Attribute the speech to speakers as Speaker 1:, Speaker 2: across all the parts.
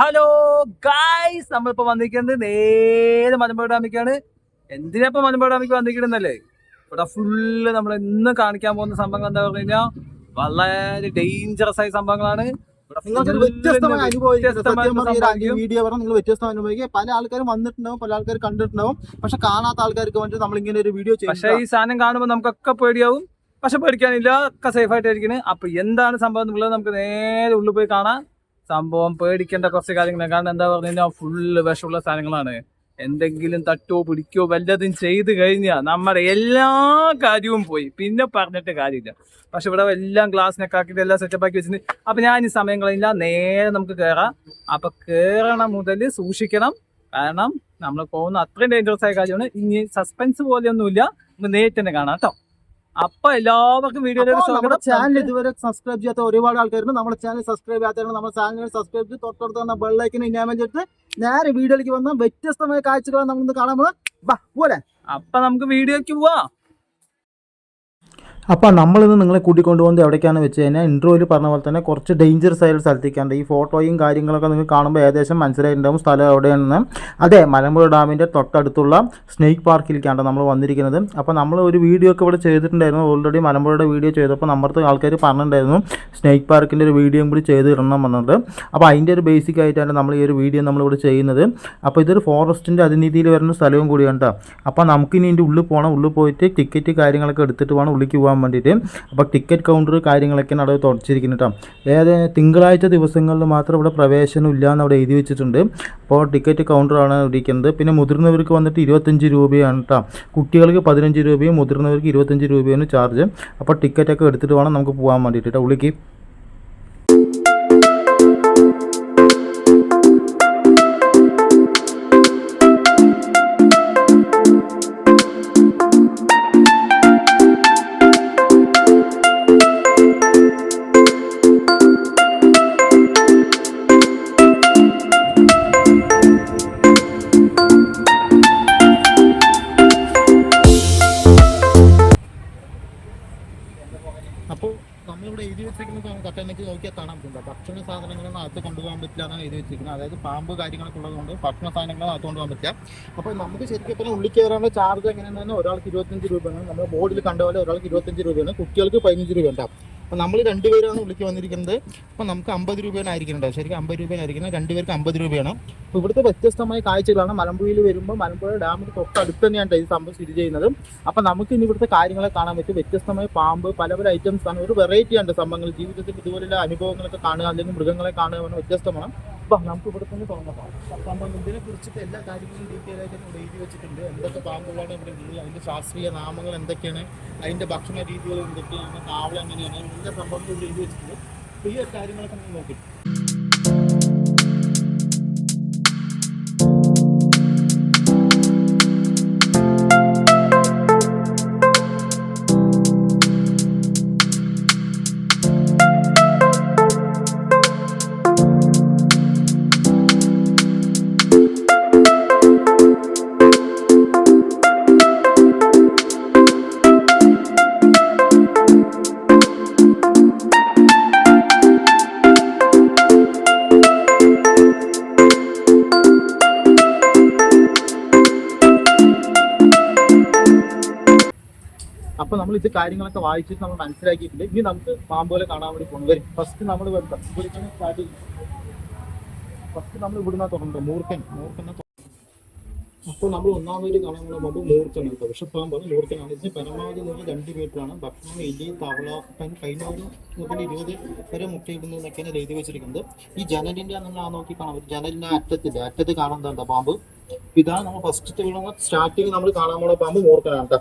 Speaker 1: Hello guys നമ്മളിപ്പോ വന്നിരിക്കുന്നത് നേരെ മലമ്പുഴ ഡാമിക്കാണ് എന്തിനാ ഇപ്പൊ മലമ്പുഴ ഡാമിക്ക് വന്നിരിക്കണെന്നല്ലേ ഇവിടെ ഫുള്ള് നമ്മൾ ഇന്ന് കാണിക്കാൻ പോകുന്ന സംഭവങ്ങൾ എന്താ പറഞ്ഞു കഴിഞ്ഞാൽ വളരെ ഡേഞ്ചറസ് ആയ സംഭവങ്ങളാണ്.
Speaker 2: വീഡിയോ പറഞ്ഞാൽ നിങ്ങൾ വ്യത്യസ്തമായി അനുഭവിക്കുക. പല ആൾക്കാരും വന്നിട്ടുണ്ടാവും പല ആൾക്കാർ കണ്ടിട്ടുണ്ടാവും. പക്ഷെ കാണാത്ത ആൾക്കാർക്ക് വേണ്ടി നമ്മൾ ഇങ്ങനെ ഒരു വീഡിയോ
Speaker 1: പക്ഷെ ഈ സാധനം കാണുമ്പോൾ നമുക്കൊക്കെ പേടിയാവും. പക്ഷെ പേടിക്കാനില്ല ഒക്കെ സേഫ് ആയിട്ടായിരിക്കുന്നത് അപ്പൊ എന്താണ് സംഭവം എന്നുള്ളത് നമുക്ക് നേരെ ഉള്ളിൽ പോയി കാണാം. സംഭവം പേടിക്കേണ്ട കുറച്ച് കാര്യങ്ങളാണ്. കാരണം എന്താ പറഞ്ഞു കഴിഞ്ഞാൽ ഫുള്ള് വിഷമുള്ള സാധനങ്ങളാണ്. എന്തെങ്കിലും തട്ടോ പിടിക്കോ വല്ലതും ചെയ്ത് കഴിഞ്ഞാൽ നമ്മുടെ എല്ലാ കാര്യവും പോയി. പിന്നെ പറഞ്ഞിട്ട് കാര്യമില്ല. പക്ഷെ ഇവിടെ എല്ലാം ഗ്ലാസ്സിനൊക്കെ ആക്കിയിട്ട് എല്ലാം സെറ്റപ്പ് ആക്കി അപ്പം ഞാൻ ഈ സമയം കളയില്ല നേരെ നമുക്ക് കയറാം അപ്പൊ കയറണം മുതൽ സൂക്ഷിക്കണം. കാരണം നമ്മൾ പോകുന്ന അത്രയും ഡേഞ്ചറസ് ആയ കാര്യമാണ്. ഇനി സസ്പെൻസ് പോലെയൊന്നുമില്ല. നമുക്ക് നേരിട്ട് തന്നെ കാണാം കേട്ടോ. അപ്പൊ എല്ലാവർക്കും വീഡിയോയിലേക്ക്
Speaker 2: ചാനൽ ഇതുവരെ സബ്സ്ക്രൈബ് ചെയ്യാത്ത ഒരുപാട് ആൾക്കാരുണ്ട്. നമ്മുടെ ചാനൽ സബ്സ്ക്രൈബ് ചെയ്യാത്ത നമ്മുടെ ചാനൽ സബ്സ്ക്രൈബ് ചെയ്ത് തൊട്ടടുത്ത് തന്നെ ബെള്ളൈക്കിന് ഇനാമൻ ചെയ്തിട്ട് നേരെ വീഡിയോയിലേക്ക് വന്ന വ്യത്യസ്തമായ കാഴ്ചകളാണ് നമ്മൾ കാണാൻ ബാ പോലെ
Speaker 1: അപ്പൊ നമുക്ക് വീഡിയോക്ക് പോവാം.
Speaker 2: അപ്പോൾ നമ്മളിന്ന് നിങ്ങളെ കൂട്ടിക്കൊണ്ടു പോകുന്നത് എവിടേക്കാണെന്ന് വെച്ച് കഴിഞ്ഞാൽ ഇൻട്രോയിൽ പറഞ്ഞ പോലെ തന്നെ കുറച്ച് ഡേഞ്ചറസ് ആയ ഒരു സ്ഥലത്തേക്കാണ്. ഈ ഫോട്ടോയും കാര്യങ്ങളൊക്കെ നിങ്ങൾ കാണുമ്പോൾ ഏകദേശം മനസ്സിലായിട്ടുണ്ടാവും സ്ഥലം എവിടെയാണെന്ന്. അതെ മലമ്പുഴ ഡാമിന്റെ തൊട്ടടുത്തുള്ള സ്നേക്ക് പാർക്കിലേക്കാണ് നമ്മൾ വന്നിരിക്കുന്നത്. അപ്പോൾ നമ്മൾ ഒരു വീഡിയോ ഒക്കെ ഇവിടെ ചെയ്തിട്ടുണ്ടായിരുന്നു. ഓൾറെഡി മലമ്പുഴയുടെ വീഡിയോ ചെയ്തപ്പോൾ നമ്മുടെ ആൾക്കാർ പറഞ്ഞിട്ടുണ്ടായിരുന്നു. സ്നേക്ക് പാർക്കിന്റെ ഒരു വീഡിയോയും കൂടി ചെയ്ത് ഇടണം വന്നിട്ട് അപ്പോൾ അതിന്റെ ഒരു ബേസിക് ആയിട്ടാണ് നമ്മൾ ഈ ഒരു വീഡിയോ നമ്മളിവിടെ ചെയ്യുന്നത്. അപ്പോൾ ഇതൊരു ഫോറസ്റ്റിന്റെ അതിനീതിയിൽ വരുന്ന സ്ഥലവും കൂടിയാണ് കേട്ടോ അപ്പോൾ നമുക്കിനി ഇതിന്റെ ഉള്ളിൽ പോകണം. ഉള്ളിൽ പോയിട്ട് ടിക്കറ്റ് കാര്യങ്ങളൊക്കെ എടുത്തിട്ട് വേണം ഉള്ളിലേക്ക് പോകാൻ വേണ്ടിയിട്ട്. അപ്പോൾ ടിക്കറ്റ് കൗണ്ടർ കാര്യങ്ങളൊക്കെ അവിടെ തുടച്ചിരിക്കുന്നത് കേട്ടോ ഏത് തിങ്കളാഴ്ച ദിവസങ്ങളിൽ മാത്രം ഇവിടെ പ്രവേശനം ഇല്ല എന്ന് അവിടെ എഴുതി വെച്ചിട്ടുണ്ട്. അപ്പോൾ ടിക്കറ്റ് കൗണ്ടറാണ് ഇരിക്കുന്നത്. പിന്നെ മുതിർന്നവർക്ക് വന്നിട്ട് ഇരുപത്തഞ്ച് രൂപയാണ് കേട്ടോ കുട്ടികൾക്ക് പതിനഞ്ച് രൂപയും മുതിർന്നവർക്ക് ഇരുപത്തഞ്ച് രൂപയാണ് ചാർജ് അപ്പോൾ ടിക്കറ്റൊക്കെ എടുത്തിട്ട് വേണം നമുക്ക് പോകാൻ വേണ്ടിയിട്ട് കേട്ടോ ഉള്ളിലേക്ക് പറ്റില്ല എന്നാണ് എഴുതി വെച്ചിരിക്കുന്നത്. അതായത് പാമ്പ് കാര്യങ്ങളൊക്കെ ഉള്ളതുകൊണ്ട് ഭക്ഷണ സാധനങ്ങൾ അകത്തുകൊണ്ട് പോകാൻ അപ്പോൾ നമുക്ക് ശരിക്കും ഇപ്പോൾ ഉള്ളിൽ കയറാനുള്ള ചാർജ് എങ്ങനെയാണെന്ന് ഒരാൾക്ക് ഇരുപത്തഞ്ച് രൂപയാണ്. നമ്മുടെ ബോർഡിൽ കണ്ട പോലെ ഒരാൾക്ക് ഇരുപത്തഞ്ച് രൂപയാണ്. കുട്ടികൾക്ക് പതിനഞ്ച് രൂപ അപ്പോൾ നമ്മൾ രണ്ടുപേരാണ് വിളിക്ക് വന്നിരിക്കുന്നത്. അപ്പോൾ നമുക്ക് അമ്പത് രൂപയാണ് ആയിരിക്കുന്നുണ്ടോ ശരിക്കും അമ്പത് രൂപയാണ് ആയിരിക്കുന്നത് രണ്ടുപേർക്ക് അമ്പത് രൂപയാണ്. അപ്പോൾ ഇവിടുത്തെ വ്യത്യസ്തമായ കാഴ്ചകളാണ്. മലമ്പുഴയിൽ വരുമ്പോൾ മലമ്പുഴ ഡാമിന് തൊട്ടടുത്ത് തന്നെയാണ് ഈ സംഭവം സ്ഥിതി ചെയ്യുന്നത്. അപ്പോൾ നമുക്ക് ഇനി ഇവിടുത്തെ കാര്യങ്ങളെ കാണാൻ പറ്റും. വ്യത്യസ്തമായ പാമ്പ് പല പല ഐറ്റംസ് ആണ്. ഒരു വെറൈറ്റി ഉണ്ട് സംഭവങ്ങൾ. ജീവിതത്തിൽ ഇതുപോലെയുള്ള അനുഭവങ്ങളൊക്കെ കാണുക അല്ലെങ്കിൽ മൃഗങ്ങളെ കാണുക വ്യത്യസ്തമാണ്. അപ്പം നമുക്ക് ഇവിടെ തന്നെ തുടങ്ങാം അപ്പം ഇതിനെ കുറിച്ചിട്ട് എല്ലാ കാര്യങ്ങളും ഡീറ്റെയിൽ ആയിട്ട് ഇവിടെ എഴുതി വെച്ചിട്ടുണ്ട്. എന്തൊക്കെ പാമ്പുകളാണ് ഇവിടെ ഉള്ളത് അതിന്റെ ശാസ്ത്രീയ നാമങ്ങൾ എന്തൊക്കെയാണ് അതിന്റെ ഭക്ഷണ രീതികൾ എന്തൊക്കെയാണ് താവള എങ്ങനെയാണ് എല്ലാ സംഭവങ്ങളും ഇവിടെ എഴുതി വെച്ചിട്ടുണ്ട്. ഈ കാര്യങ്ങളൊക്കെ നമ്മൾ നോക്കി ഇത് കാര്യങ്ങളൊക്കെ വായിച്ചിട്ട് നമ്മൾ മനസ്സിലാക്കിയിട്ടുണ്ട് ഇനി നമുക്ക് പാമ്പുകളെ കാണാൻ വേണ്ടി പോകണം വരും. ഫസ്റ്റ് നമ്മൾ സ്റ്റാർട്ട് ഫസ്റ്റ് നമ്മൾ ഇവിടുന്ന് തുടങ്ങുന്നത് മൂർക്കൻ മൂർഖനെ അപ്പോൾ നമ്മൾ ഒന്നാമത് കാണാൻ പോകുമ്പോൾ മൂർക്കൻ കേട്ടോ. വിഷപ്പാമ്പാണ് മൂർക്കനാണ് ഇതിന് പരമാവധി നിന്ന് രണ്ട് മീറ്ററാണ് ഭക്ഷണം എലി തവള കഴിഞ്ഞ മുതൽ ഇരുപത് വരെ മുട്ടയിടുന്നു എന്നൊക്കെയാണ് എഴുതി വെച്ചിരിക്കുന്നത്. ഈ ജനലിന്റെ നമ്മൾ ആ നോക്കി കാണാം ജനലിന്റെ അറ്റത്തില്ല. അറ്റത്ത് കാണുന്നുണ്ടോ പാമ്പ്? ഇതാണ് നമ്മൾ ഫസ്റ്റ് സ്റ്റാർട്ടിങ് നമ്മൾ കാണാൻ പോകുന്ന പാമ്പ് മൂർക്കനാണ് കേട്ടോ.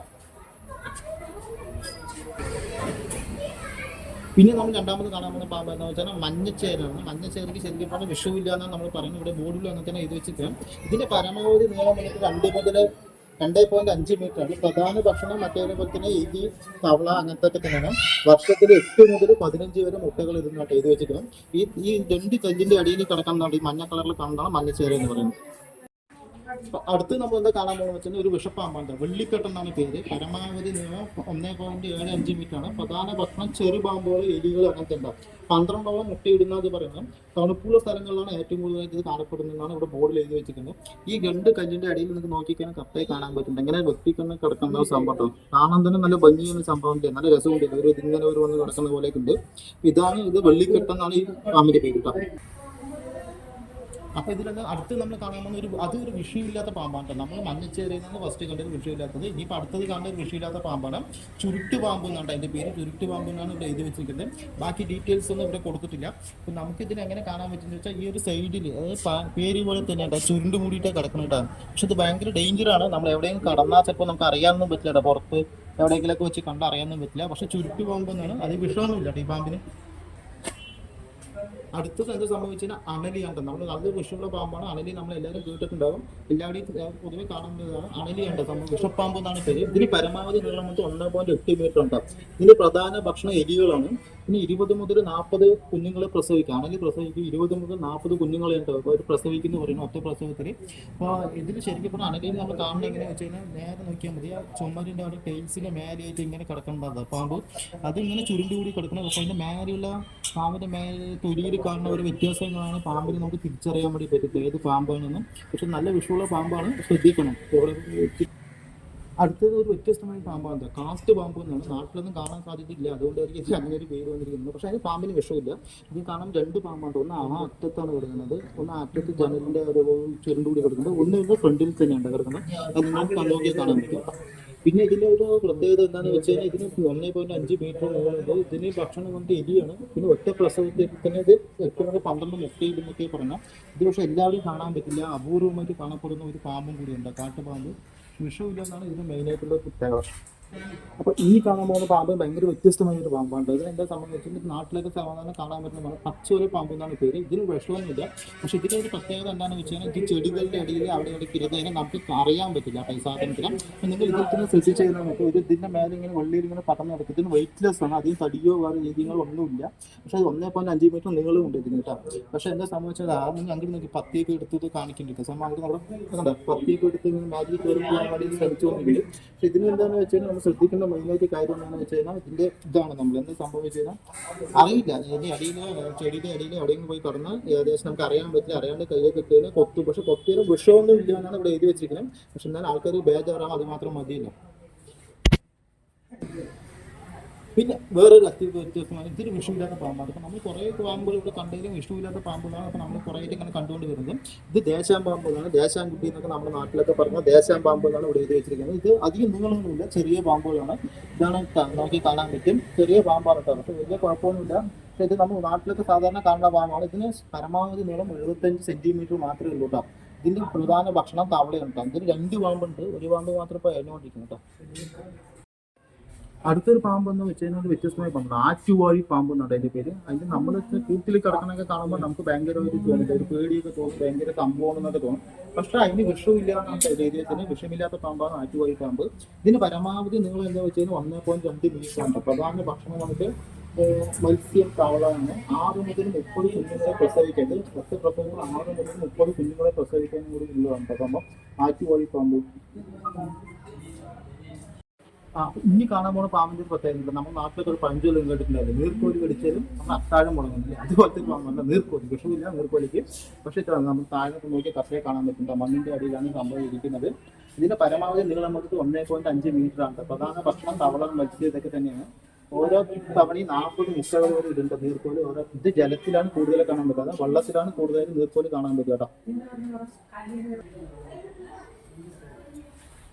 Speaker 2: പിന്നെ നമ്മൾ രണ്ടാമത് കാണാൻ പോകുന്ന പാമ്പ് എന്ന് വെച്ചാൽ മഞ്ഞച്ചേരാണ്. മഞ്ഞച്ചേരക്ക് ശരിക്കും പറഞ്ഞാൽ വിഷമില്ല എന്നാണ് നമ്മൾ പറയുന്നത്. ഇവിടെ ബോർഡിൽ അങ്ങനെ തന്നെ എഴുതി വെച്ചിട്ട് ഇതിന്റെ പരമാവധി നീളം വന്നിട്ട് രണ്ട് മുതൽ രണ്ടേ പോയിന്റ് അഞ്ച് മീറ്റർ ആണ്. പ്രധാന ഭക്ഷണം മറ്റേപോലെ തന്നെ ഇതി തവള അങ്ങനത്തെ തന്നെയാണ്. വർഷത്തിൽ എട്ട് മുതൽ പതിനഞ്ച് വരെ മുട്ടകൾ ഇരുന്നിട്ട് എഴുതി വെച്ചിരിക്കണം ഈ ഈ രണ്ട് കല്ലിന്റെ അടിയിൽ കിടക്കുന്നതാണ് ഈ മഞ്ഞ കളറിൽ കാണുന്നതാണ് മഞ്ഞച്ചേര എന്ന് പറയുന്നത്. അടുത്ത് നമ്മൾ എന്താ കാണാൻ പോകുന്നത് വെച്ചാൽ ഒരു വിഷപ്പാമ്പാണ് വെള്ളിക്കെട്ട് എന്നാണ് പേര്. പരമാവധി നീളം ഒന്നേ പോയിന്റ് ഏഴ് അഞ്ച് മീറ്റർ ആണ് പ്രധാന ഭക്ഷണം ചെറു പാമ്പുകൾ എലികൾ അങ്ങനത്തെ ഉണ്ടാവും പന്ത്രണ്ടോളം എന്ന് പറയുന്നത്. തണുപ്പുള്ള സ്ഥലങ്ങളിലാണ് ഏറ്റവും കൂടുതലായിട്ട് ഇത് കാണപ്പെടുന്നതെന്നാണ് ഇവിടെ ബോർഡിൽ എഴുതി വെച്ചിരിക്കുന്നത്. ഈ രണ്ട് കല്ലിന്റെ അടിയിൽ നിങ്ങൾക്ക് നോക്കിക്കാൻ കറക്റ്റായി കാണാൻ പറ്റുന്നുണ്ട്. ഇങ്ങനെ വെട്ടിക്കുന്ന കിടക്കുന്ന സംഭവം കാണാൻ തന്നെ നല്ല ഭംഗിയുള്ള സംഭവം നല്ല രസമുണ്ട്. ഒരു ഇതിങ്ങനെ ഒരു വന്ന് കിടക്കുന്ന പോലെയൊക്കെ ഉണ്ട്. ഇതാണ് ഇത് വെള്ളിക്കെട്ടെന്നാണ് ഈ പാമ്പിന്റെ പേര് കേട്ടോ. അപ്പൊ ഇതിലൊക്കെ അടുത്ത് നമ്മൾ കാണാൻ പോകുന്ന ഒരു അത് ഒരു വിഷയമില്ലാത്ത പാമ്പാണ് നമ്മൾ മഞ്ഞച്ചേരിയിൽ നിന്ന് ഫസ്റ്റ് കണ്ടൊരു വിഷയമില്ലാത്തത്. ഇനിയിപ്പോൾ അടുത്തത് കാണുന്ന ഒരു വിഷയമില്ലാത്ത പാമ്പാണ് ചുരുട്ട് പാമ്പ് എന്നാണ് അതിന്റെ പേര്. ചുരുട്ട് പാമ്പ് എന്നാണ് ഇവിടെ എഴുതി വെച്ചിരിക്കുന്നത്. ബാക്കി ഡീറ്റെയിൽസ് ഒന്നും ഇവിടെ കൊടുത്തിട്ടില്ല. അപ്പൊ നമുക്ക് ഇതിനെ എങ്ങനെ കാണാൻ പറ്റുന്ന വെച്ചാൽ ഈ ഒരു സൈഡിൽ പേര് പോലെ തന്നെയാണ് ചുരുണ്ട് മൂടിയിട്ട് കിടക്കുന്നുണ്ടാണ് പക്ഷെ ഇത് ഭയങ്കര ഡേഞ്ചറാണ് നമ്മൾ എവിടെയും കടന്നാൽ ചിലപ്പോൾ നമുക്ക് അറിയാനൊന്നും പറ്റില്ല. പുറത്ത് എവിടെയെങ്കിലൊക്കെ വെച്ച് കണ്ടറിയാനൊന്നും പറ്റില്ല. പക്ഷെ ചുരുട്ട് പാമ്പ് എന്നാണ് അത് വിഷമൊന്നുമില്ല ഈ പാമ്പിന്. അടുത്തത് എന്ത് സംഭവിച്ചാൽ അണലിയാണ് നമ്മൾ നല്ല വിഷമുള്ള പാമ്പാണ്. അണലി നമ്മൾ എല്ലാവരും കേട്ടിട്ടുണ്ടാവും. എല്ലാവരുടെയും പൊതുവെ കാണുന്നതാണ് അണലിയുണ്ട് നമ്മൾ വിഷപ്പാമ്പ് എന്നാണ് പേര്. ഇതിന് പരമാവധി നീളം മൊത്തം ഒന്ന് പോയിന്റ് എട്ട് മീറ്റർ ഉണ്ടാവും ഇതിന്റെ പ്രധാന ഭക്ഷണം എലികളാണ് ഇനി ഇരുപത് മുതൽ നാൽപ്പത് കുഞ്ഞുങ്ങളെ പ്രസവിക്കുക അണലി പ്രസവിക്കും. ഇരുപത് മുതൽ നാൽപ്പത് കുഞ്ഞുങ്ങളെ ഉണ്ടാവും അവർ പ്രസവിക്കുന്ന പറയുന്നത് ഒറ്റ പ്രസവത്തിൽ അപ്പോൾ ഇതിൽ ശരിക്കും പറഞ്ഞാൽ അണലിയിൽ നമ്മൾ കാണുന്നത് എങ്ങനെയാണെന്ന് വെച്ച് കഴിഞ്ഞാൽ നേരെ നോക്കിയാൽ മതി. ആ ചുമരിന്റെ അവിടെ ടൈൽസിന്റെ മേലെയായിട്ട് ഇങ്ങനെ കിടക്കേണ്ടത് പാമ്പ്. അതിങ്ങനെ ചുരുണ്ടി കൂടി കിടക്കുന്നത് പക്ഷേ അതിന്റെ മേലെയുള്ള പാമ്പിന്റെ മേലെ തൊലിയിൽ കാണുന്ന ഒരു വ്യത്യാസങ്ങളാണ് പാമ്പിന് നമുക്ക് തിരിച്ചറിയാൻ വേണ്ടി പറ്റുന്നത്. ഏത് പാമ്പാണെന്ന്. പക്ഷെ നല്ല വിഷമുള്ള പാമ്പാണ് ശ്രദ്ധിക്കണം. അടുത്തത് ഒരു വ്യത്യസ്തമായ പാമ്പാണ് കാസ്റ്റ് പാമ്പ് എന്നാണ്. നാട്ടിലൊന്നും കാണാൻ സാധ്യതയില്ല. അതുകൊണ്ട് ഇതിന് അങ്ങനെ ഒരു പേര് വന്നിരിക്കുന്നത്. പക്ഷെ അതിന് പാമ്പിന് വിഷമില്ല. ഇത് കാണാൻ രണ്ട് പാമ്പാണ് ഒന്ന് ആ അറ്റത്താണ് കിടക്കുന്നത്. ഒന്ന് ആ അറ്റത്ത് ജനലിന്റെ ഒരു ചുരുണ്ടുകൂടി കിടക്കുന്നത് ഒന്ന് ഫ്രണ്ടിൽ തന്നെയാണ് കിടക്കുന്നത്. അത് നമുക്ക് കാണാൻ പറ്റും. പിന്നെ ഇതിന്റെ ഒരു പ്രത്യേകത എന്താണെന്ന് വെച്ച് കഴിഞ്ഞാൽ ഇതിന് ഒന്നേ പോയിന്റ് അഞ്ച് മീറ്റർ ഉള്ളത് ഇതിന് ഭക്ഷണം കൊണ്ട് എലിയാണ് പിന്നെ ഒറ്റ പ്രസവത്തിൽ തന്നെ ഇത് എപ്പോഴും പന്ത്രണ്ട് മുട്ടയിടുന്നൊക്കെ പറഞ്ഞാൽ ഇത് പക്ഷേ എല്ലാവരും കാണാൻ പറ്റില്ല. അപൂർവമായിട്ട് കാണപ്പെടുന്ന ഒരു പാമ്പും കൂടിയുണ്ട്. കാട്ടുപാമ്പ്. വിഷമില്ലെന്നാണ് ഇതിന് മെയിനായിട്ടുള്ള പ്രത്യേകത അപ്പൊ ഈ കാണാൻ പോകുന്ന പാമ്പ് ഭയങ്കര വ്യത്യസ്തമായ ഒരു പാമ്പാണ്. ഇത് എന്താ സംബന്ധിച്ചിട്ട് നാട്ടിലൊക്കെ സാധാരണ കാണാൻ പറ്റുന്ന പച്ചോല പാമ്പ് എന്നാണ് പേര്. ഇതിന് വിഷമൊന്നുമില്ല. പക്ഷെ ഇതിന്റെ ഒരു പ്രത്യേകത എന്താണെന്ന് വെച്ച് കഴിഞ്ഞാൽ ഈ ചെടികളുടെ ഇടയിൽ അവിടെ ഇവിടെ ഇരുന്നതിനെ നമുക്ക് അറിയാൻ പറ്റില്ല ഈ നിങ്ങൾ ഇതിൽ തന്നെ ശ്രദ്ധിച്ച് കഴിഞ്ഞാൽ നമുക്ക് മേലെ ഇങ്ങനെ വള്ളിയിൽ ഇങ്ങനെ പറഞ്ഞു നടക്കും. ഇതിന് വെയിറ്റ്ലെസ് ആണ്. അധികം തടിയോ വേറെ രീതികളോ ഒന്നുമില്ല പക്ഷെ അത് ഒന്നേ പോയിന്റ് അഞ്ച് മീറ്റർ നിങ്ങളും ഉണ്ട് ഇതിന് കേട്ടോ. പക്ഷെ എന്താ സംഭവിച്ചത് ആ നിങ്ങൾ അങ്ങോട്ട് നോക്കി. പത്തിയൊക്കെ എടുത്തിട്ട് കാണിക്കുന്നുണ്ട്. സംഭവം അങ്ങോട്ട് നമ്മുടെ കണ്ടോ? പത്തിയൊക്കെ എടുത്ത് മാജിക് വേണ്ടി ശ്രമിച്ചുകൊണ്ടിരിക്കും പക്ഷെ ഇതിന് എന്താണെന്ന് വെച്ചാൽ നമ്മൾ ശ്രദ്ധിക്കേണ്ട മെയിനായിട്ട് കാര്യം എന്താണെന്ന് വെച്ച് കഴിഞ്ഞാൽ ഇതിന്റെ ഇതാണ് നമ്മൾ എന്ത് സംഭവിച്ചു കഴിഞ്ഞാൽ അറിയില്ല. ഇനി അടിയിൽ ചെടിയുടെ അടിയിൽ എവിടെയെങ്കിലും പോയി കടന്ന് ഏകദേശം നമുക്ക് അറിയാൻ പറ്റില്ല. അറിയാണ്ട് കയ്യൊക്കെ ഇട്ടതിന് കൊത്തു. പക്ഷെ കൊത്തിയൊരു വിഷമൊന്നും ഇല്ല എന്നാണ് ഇവിടെ എഴുതി വെച്ചിരിക്കുന്നത്. പക്ഷെ എന്നാൽ ആൾക്കാർ ബേജാറാം അത് മാത്രം മതിയല്ലോ. പിന്നെ വേറൊരു അത്യന്ത വ്യത്യാസമാണ് ഇതൊരു വിഷമില്ലാത്ത പാമ്പാണ്. അപ്പോൾ നമ്മൾ കുറേ പാമ്പുകൾ ഇവിടെ കണ്ടതിലും വിഷമില്ലാത്ത പാമ്പുകളാണ്. അപ്പോൾ നമ്മൾ കുറേ ഇങ്ങനെ കണ്ടുകൊണ്ട് വരുന്നത്. ഇത് ദേശാം പാമ്പുകളാണ്. ദേശാം കുട്ടി എന്നൊക്കെ നമ്മുടെ നാട്ടിലൊക്കെ പറഞ്ഞ ദേശാം പാമ്പുകളാണ് ഇവിടെ എഴുതി വെച്ചിരിക്കുന്നത്. ഇത് അധികം നീളമൊന്നുമില്ല ചെറിയ പാമ്പുകളാണ്. ഇതാണ് നമുക്ക് കാണാൻ പറ്റും. ചെറിയ പാമ്പാണ് കേട്ടോ. പക്ഷേ വലിയ കുഴപ്പമൊന്നുമില്ല. ഇത് നമ്മൾ നാട്ടിലൊക്കെ സാധാരണ കാണുന്ന പാമ്പാണ്. ഇതിന് പരമാവധി നീളം എഴുപത്തഞ്ച് സെന്റിമീറ്റർ മാത്രമേ ഉള്ളൂ കേട്ടോ. ഇതിന്റെ പ്രധാന ഭക്ഷണം തവളയാണ് ഇതിന് രണ്ട് പാമ്പുണ്ട്. ഒരു പാമ്പ് മാത്രം ഇപ്പോൾ എഴുതുകൊണ്ടിരിക്കുന്നു കേട്ടോ. അടുത്തൊരു പാമ്പ് എന്ന് വെച്ച് കഴിഞ്ഞാൽ വ്യത്യസ്തമായ പാമ്പ് ആറ്റുവാഴി പാമ്പ് എന്നാണ് അതിന്റെ പേര്. അതിന് നമ്മൾ കൂട്ടിൽ കിടക്കണൊക്കെ കാണുമ്പോൾ നമുക്ക് ഭയങ്കര ഒരു ഒരു പേടിയൊക്കെ തോന്നും. ഭയങ്കര സംഭവമാണെന്നൊക്കെ തോന്നും. പക്ഷെ അതിന് വിഷമില്ല രീതിയത്തിന് വിഷമില്ലാത്ത പാമ്പാണ് ആറ്റുവാഴി പാമ്പ്. ഇതിന് പരമാവധി നിങ്ങൾ എന്താ വെച്ച് കഴിഞ്ഞാൽ ഒന്നേ പോയിന്റ് രണ്ട് മീറ്റർ ആണ് പ്രധാന ഭക്ഷണം നമുക്ക് മത്സ്യം തവളാണ് ആറ് മുതൽ മുപ്പത് കുഞ്ഞുങ്ങളെ പ്രസവിക്കേണ്ടത് പത്ത് പ്രസവങ്ങൾ ആറ് മുതൽ മുപ്പത് കുഞ്ഞുങ്ങളെ പ്രസവിക്കാൻ കൂടി ഉള്ളതാണ്. സംഭവം ആറ്റുവാഴി പാമ്പ്. ഇനി കാണാൻ പോണ പാമ്പിന്റെ ഒരു പ്രത്യേകത നമ്മൾ നാട്ടിലൊക്കെ ഒരു പഞ്ചോലും കേട്ടിട്ടുണ്ടായിരുന്നു നീർക്കോലി കടിച്ചാലും നമ്മൾ അത്താഴം മുടങ്ങുന്നില്ല. അതുപോലത്തെ പാമ്പല്ല നീർക്കോലി. വിഷമില്ല നീർക്കോലിക്ക്. പക്ഷേ നമ്മൾ താഴെ നോക്കി കപ്പയെ കാണാൻ പറ്റില്ല മണ്ണിന്റെ അടിയിലാണ് സംഭവം ഇരിക്കുന്നത്. ഇതിന്റെ പരമാവധി നീളം നമുക്ക് ഒന്നേ പോയിന്റ് അഞ്ച് മീറ്റർ ആണ്. പ്രധാന ഭക്ഷണം തവളം മത്സ്യം ഇതൊക്കെ തന്നെയാണ്. ഓരോ തവണയും നാൽപ്പത് മുക്കകൾ വരെ ഇടുന്നുണ്ട് നീർക്കോലി. ഓരോ ഇത് ജലത്തിലാണ് കൂടുതൽ കാണാൻ പറ്റുക. വെള്ളത്തിലാണ് കൂടുതൽ നീർക്കോലി കാണാൻ പറ്റുക കേട്ടോ.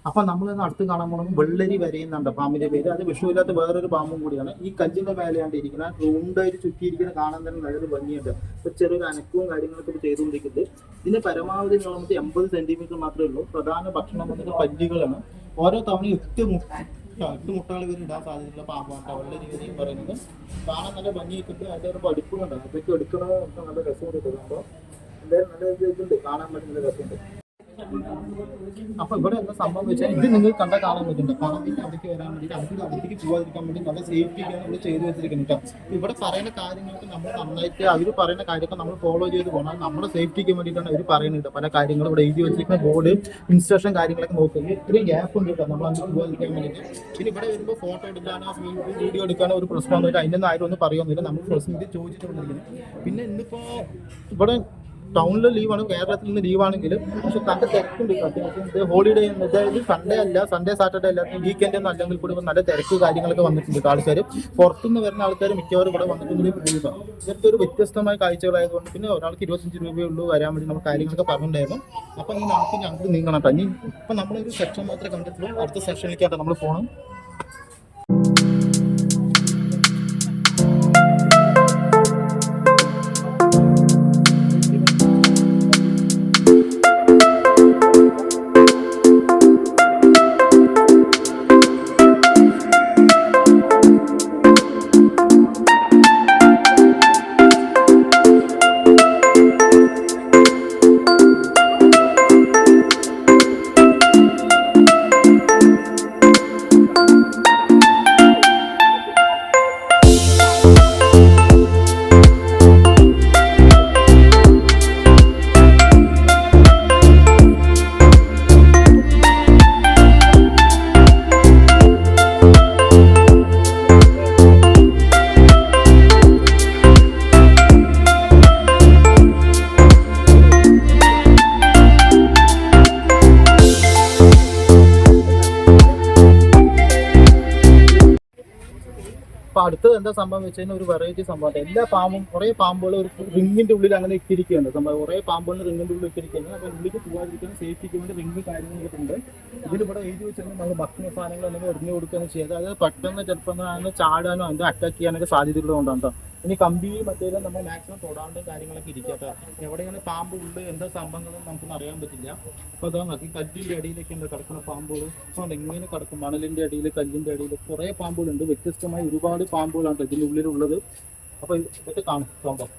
Speaker 2: അപ്പൊ നമ്മൾ അടുത്ത് കാണാൻ പോകുന്നത് വെള്ളരി വരയുന്നുണ്ട്. പാമ്പിന്റെ പേര്. അത് വിഷുവില്ലാത്ത വേറൊരു പാമ്പും കൂടിയാണ്. ഈ കല്ലിന്റെ മേലെയാണ്ട് ഇരിക്കുന്ന റൗണ്ടായിട്ട് ചുറ്റിയിരിക്കുന്ന കാണാൻ തന്നെ നല്ലൊരു ഭംഗിയുണ്ട്. ഇപ്പൊ ചെറിയൊരു അനക്കവും കാര്യങ്ങളൊക്കെ ഇപ്പൊ ചെയ്തുകൊണ്ടിരിക്കുന്നത് ഇതിന്റെ പരമാവധി നീളം വന്നിട്ട് എൺപത് സെന്റിമീറ്റർ മാത്രമേ ഉള്ളൂ. പ്രധാന ഭക്ഷണം വന്നിട്ട് പല്ലികളാണ്. ഓരോ തവണയും എട്ട് മുട്ട എട്ട് മുട്ടകൾ വരെ ഇടാൻ സാധ്യതയുള്ള പാമ്പാണ് വെള്ളരി വരെയും പറയുന്നത്. കാണാൻ നല്ല ഭംഗിയൊക്കെ ഉണ്ട്. അതിന്റെ ഒരു പഠിപ്പുണ്ട് അതൊക്കെ എടുക്കണമെന്ന് നല്ല രസമുണ്ട്. അപ്പോൾ എന്തായാലും നല്ല ഇത് ഇതുണ്ട്. കാണാൻ പറ്റുന്ന രസമുണ്ട്. അപ്പൊ ഇവിടെ എന്താ സംഭവം വെച്ചാൽ ഇത് നിങ്ങൾ കണ്ട കാണാൻ പറ്റുന്നുണ്ട് പിന്നെ അവിടേക്ക് വരാൻ വേണ്ടി അടുത്ത് അവിടേക്ക് പോകാതിരിക്കാൻ വേണ്ടി നല്ല സേഫ്റ്റിക്കാണ് നമ്മൾ ചെയ്തു വെച്ചിരിക്കുന്നത് ഇവിടെ പറയുന്ന കാര്യങ്ങളൊക്കെ നമ്മൾ നന്നായിട്ട് അവർ പറയുന്ന കാര്യമൊക്കെ നമ്മൾ ഫോളോ ചെയ്ത് പോകണം നമ്മുടെ സേഫ്റ്റിക്ക് വേണ്ടിയിട്ടാണ് അവർ പറയുന്നത് പല കാര്യങ്ങളും ഇവിടെ എഴുതി വെച്ചിരിക്കുന്ന ബോർഡ് ഇൻസ്ട്രക്ഷൻ കാര്യങ്ങളൊക്കെ നോക്കുക ഇത്രയും ഗ്യാപ്പ് ഉണ്ട് കേട്ടോ നമ്മൾ അങ്ങോട്ട് പോകാതിരിക്കാൻ വേണ്ടിയിട്ട്. പിന്നെ ഇവിടെ വരുമ്പോൾ ഫോട്ടോ എടുക്കാനോ വീഡിയോ എടുക്കാനോ ഒരു പ്രശ്നമൊന്നുമില്ല. അതിന്റെ ആരും ഒന്നും പറയുന്നില്ല നമ്മൾ പ്രശ്നം ചോദിച്ചിട്ടുണ്ടെങ്കിൽ പിന്നെ ഇന്നിപ്പോ ഇവിടെ ടൗണിൽ ലീവാണ് കേരളത്തിൽ നിന്ന് ലീവാണെങ്കിലും പക്ഷെ തന്റെ തിരക്കുണ്ട് അത്യാവശ്യം ഹോളിഡേ അതായത് സൺഡേ അല്ല സൺഡേ സാറ്റർഡേ അല്ല വീക്കെൻഡ് ഒന്നും അല്ലെങ്കിൽ കൂടി നല്ല തിരക്ക് കാര്യങ്ങളൊക്കെ വന്നിട്ടുണ്ട് ആൾക്കാർ പുറത്തുനിന്ന് വരുന്ന ആൾക്കാർ മിക്കവാറും ഇവിടെ വന്നിട്ടുണ്ടെങ്കിൽ ഇതൊക്കെ ഒരു വ്യത്യസ്തമായ കാഴ്ചകളായതുകൊണ്ട് പിന്നെ ഒരാൾക്ക് ഇരുപത്തഞ്ച് രൂപയേ ഉള്ളൂ വരാൻ വേണ്ടി നമ്മൾ കാര്യങ്ങളൊക്കെ പറഞ്ഞിട്ടുണ്ടായിരുന്നു. അപ്പം ഇനി നമുക്ക് ഞങ്ങൾക്ക് നീങ്ങണം കേട്ടോ. ഇപ്പൊ നമ്മളൊരു സെക്ഷൻ മാത്രമേ കണ്ടിട്ടുള്ളൂ. അടുത്ത സെക്ഷനിലേക്കാണ് നമ്മൾ പോകണം അപ്പൊ അടുത്തത് എന്താ സംഭവം വെച്ച് കഴിഞ്ഞാൽ ഒരു വെറൈറ്റി സംഭവം എല്ലാ പാമ്പും കുറെ പാമ്പുകൾ ഒരു റിങ്ങിന്റെ ഉള്ളിൽ അങ്ങനെ ഇട്ടിരിക്കുകയാണ്. സംഭവം കുറെ പാമ്പുകൾ റിങ്ങിന്റെ ഉള്ളിൽ ഇട്ടിരിക്കുകയാണ്. അപ്പൊ ഉള്ളിലേക്ക് പോകാതിരിക്കാൻ സേഫ്റ്റിക്ക് വേണ്ടി റിങ്ങ് കാര്യങ്ങളൊക്കെ ഉണ്ട്. ഇതിലിവിടെ എഴുതി വെച്ചിട്ടുണ്ടെങ്കിൽ നമ്മൾ ഭക്ഷണ സാധനങ്ങൾ എന്തെങ്കിലും എറിഞ്ഞു കൊടുക്കുകയാണ് ചെയ്യുക. അതായത് പെട്ടെന്ന് ചിലപ്പോൾ ചാടാനോ അതിന്റെ അറ്റാക്ക് ചെയ്യാനൊക്കെ സാധ്യതകൾ കൊണ്ടാണ് കേട്ടോ ഇനി കമ്പി മറ്റേതും നമ്മൾ മാക്സിമം തൊടാണ്ട് കാര്യങ്ങളൊക്കെ ഇരിക്കാത്ത എവിടെയാണ് പാമ്പ് ഉണ്ട് എന്താ സംഭവങ്ങളും നമുക്കൊന്നും അറിയാൻ പറ്റില്ല. അപ്പോൾ അതാ നോക്കി കല്ലിന്റെ അടിയിലൊക്കെ ഉണ്ട് കിടക്കുന്ന പാമ്പുകൾ. അപ്പോൾ എങ്ങനെ കിടക്കും? മണലിന്റെ അടിയിൽ കല്ലിന്റെ അടിയിൽ കുറേ പാമ്പുകളുണ്ട്. വ്യത്യസ്തമായി ഒരുപാട് പാമ്പുകളാണ് ഇതിന്റെ ഉള്ളിലുള്ളത് അപ്പോൾ ഇതൊക്കെ കാണും. സംഭവം